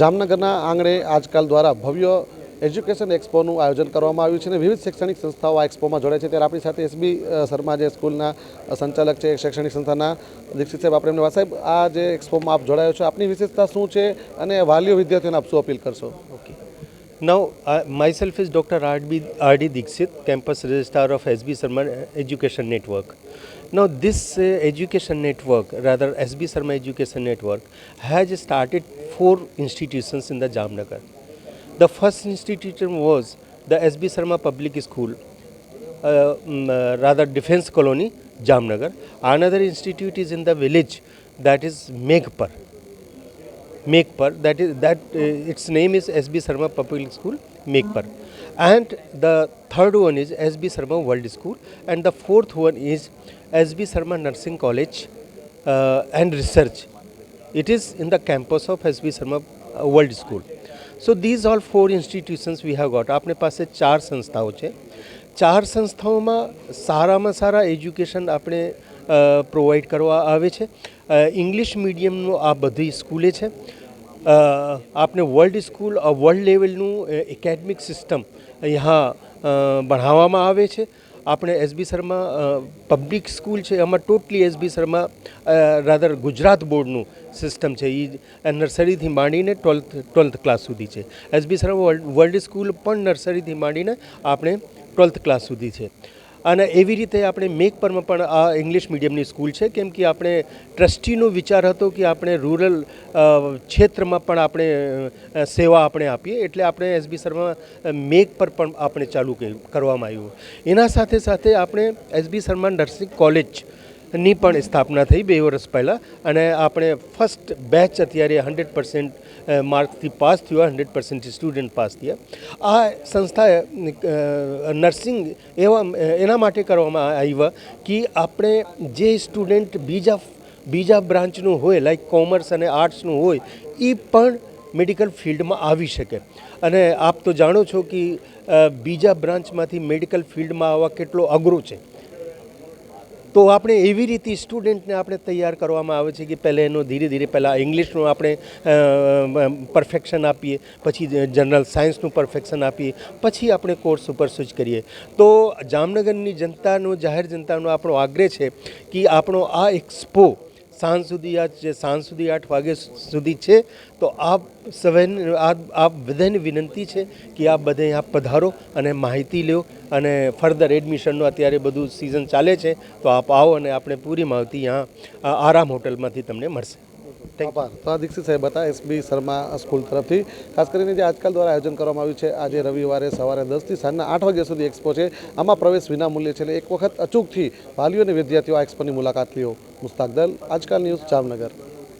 જામનગરના આંગણે આજકાલ દ્વારા ભવ્ય એજ્યુકેશન એક્સપોનું આયોજન કરવામાં આવ્યું છે અને વિવિધ શૈક્ષણિક સંસ્થાઓ આ એક્સપોમાં જોડાય છે ત્યારે આપણી સાથે એસબી શર્મા જે સ્કૂલના સંચાલક છે શૈક્ષણિક સંસ્થાના દીક્ષિત સાહેબ, આપણે એમને સાહેબ, આ જે એક્સપોમાં આપ જોડાયો છો, આપની વિશેષતા શું છે અને વાલીઓ વિદ્યાર્થીઓને આપ શું અપીલ કરશો Okay. Now, uh, myself is Dr. R.D. Dixit, Campus Registrar of SB Sarma Education Network. Now, this uh, education network, rather SB Sarma Education Network, has started four institutions in the Jamnagar. The first institution was the SB Sarma Public School, uh, um, uh, rather Defense Colony, Jamnagar. Another institute is in the village, that is Meghpar. Megpar. That is that uh, its name is SB Sharma Public School, Megpar, and the third one is SB Sharma World School, and the fourth one is SB Sharma Nursing College uh, and Research. It is in the campus of SB Sarma uh, World School. So these all four institutions we have got આપણી પાસે ચાર સંસ્થાઓ છે ચાર સંસ્થાઓમાં સારામાં સારા education આપણે provide કરવા આવે છે ઇંગ્લિશ મીડિયમનું આ બધી સ્કૂલે છે. આપને વર્લ્ડ સ્કૂલ વર્લ્ડ લેવલનું એકેડમિક સિસ્ટમ અહીંયા ભણાવવામાં આવે છે. આપણે એસબી શર્મા પબ્લિક સ્કૂલ છે, એમાં totally SB Sharma rather Gujarat બોર્ડનું સિસ્ટમ છે. એ નર્સરીથી માંડીને ટ્વેલ્થ ટ્વેલ્થ ક્લાસ સુધી છે. એસબી શર્મા વર્લ્ડ સ્કૂલ પણ નર્સરીથી માંડીને આપણે ટ્વેલ્થ ક્લાસ સુધી છે. અને એવી રીતે આપણે મેક પરમાં પણ આ ઇંગ્લિશ મીડિયમની સ્કૂલ છે. કેમ કે આપણે ટ્રસ્ટીનો વિચાર હતો કે આપણે રૂરલ ક્ષેત્રમાં પણ આપણે સેવા આપણે આપીએ. એટલે આપણે એસબી શર્મા મેક પર પણ આપણે ચાલુ કરવામાં આવ્યું. એના સાથે સાથે આપણે એસબી શર્મા નર્સિંગ કોલેજ ની પણ સ્થાપના થઈ બે વર્ષ પહેલાં અને આપણે ફર્સ્ટ બેચ અત્યારે હંડ્રેડ પર્સન્ટ માર્કથી પાસ થયો હંડ્રેડ પર્સન્ટ સ્ટુડન્ટ પાસ થયા. આ સંસ્થા નર્સિંગ એવા એના માટે કરવામાં આવ્યા કે આપણે જે સ્ટુડન્ટ બીજા બીજા બ્રાન્ચનું હોય લાઈક કોમર્સ અને આર્ટ્સનું હોય એ પણ મેડિકલ ફિલ્ડમાં આવી શકે. અને આપ તો જાણો છો કે બીજા બ્રાન્ચમાંથી મેડિકલ ફિલ્ડમાં આવવા કેટલો અઘરો છે. તો આપણે એવી રીતે સ્ટુડન્ટને આપણે તૈયાર કરવામાં આવે છે કે પહેલાં એનો ધીરે ધીરે પહેલાં ઇંગ્લિશનું આપણે પરફેક્શન આપીએ, પછી જનરલ સાયન્સનું પરફેક્શન આપીએ, પછી આપણે કોર્સ ઉપર સ્વિચ કરીએ. તો જામનગરની જનતાનો, જાહેર જનતાનો આપણો આગ્રહ છે કે આપણો આ એક્સપો સાંજ સુધી આ જે સાંજ સુધી આઠ વાગે સુધી છે, તો આપ સવેન, આપ બધાને વિનંતી છે કે આપ બધે આપ પધારો અને માહિતી લો અને ફર્ધર એડમિશનનું અત્યારે બધું સિઝન ચાલે છે, તો આપ આવો અને આપણે પૂરી માહિતી અહીંયા આરામ હોટલમાંથી તમને મળશે. આભાર. તો આ દીક્ષિત હતા એસબી શર્મા સ્કૂલ તરફથી. ખાસ કરીને જે આજકાલ દ્વારા આયોજન કરવામાં આવ્યું છે, આજે રવિવારે સવારે દસથી સાંજના આઠ વાગ્યા સુધી એક્સપો છે. આમાં પ્રવેશ વિનામૂલ્ય છે એટલે એક વખત અચૂકથી વાલીઓ અને વિદ્યાર્થીઓ આ એક્સપોની મુલાકાત લ્યો. મુસ્તાક દલ, આજકાલ ન્યૂઝ જામનગર.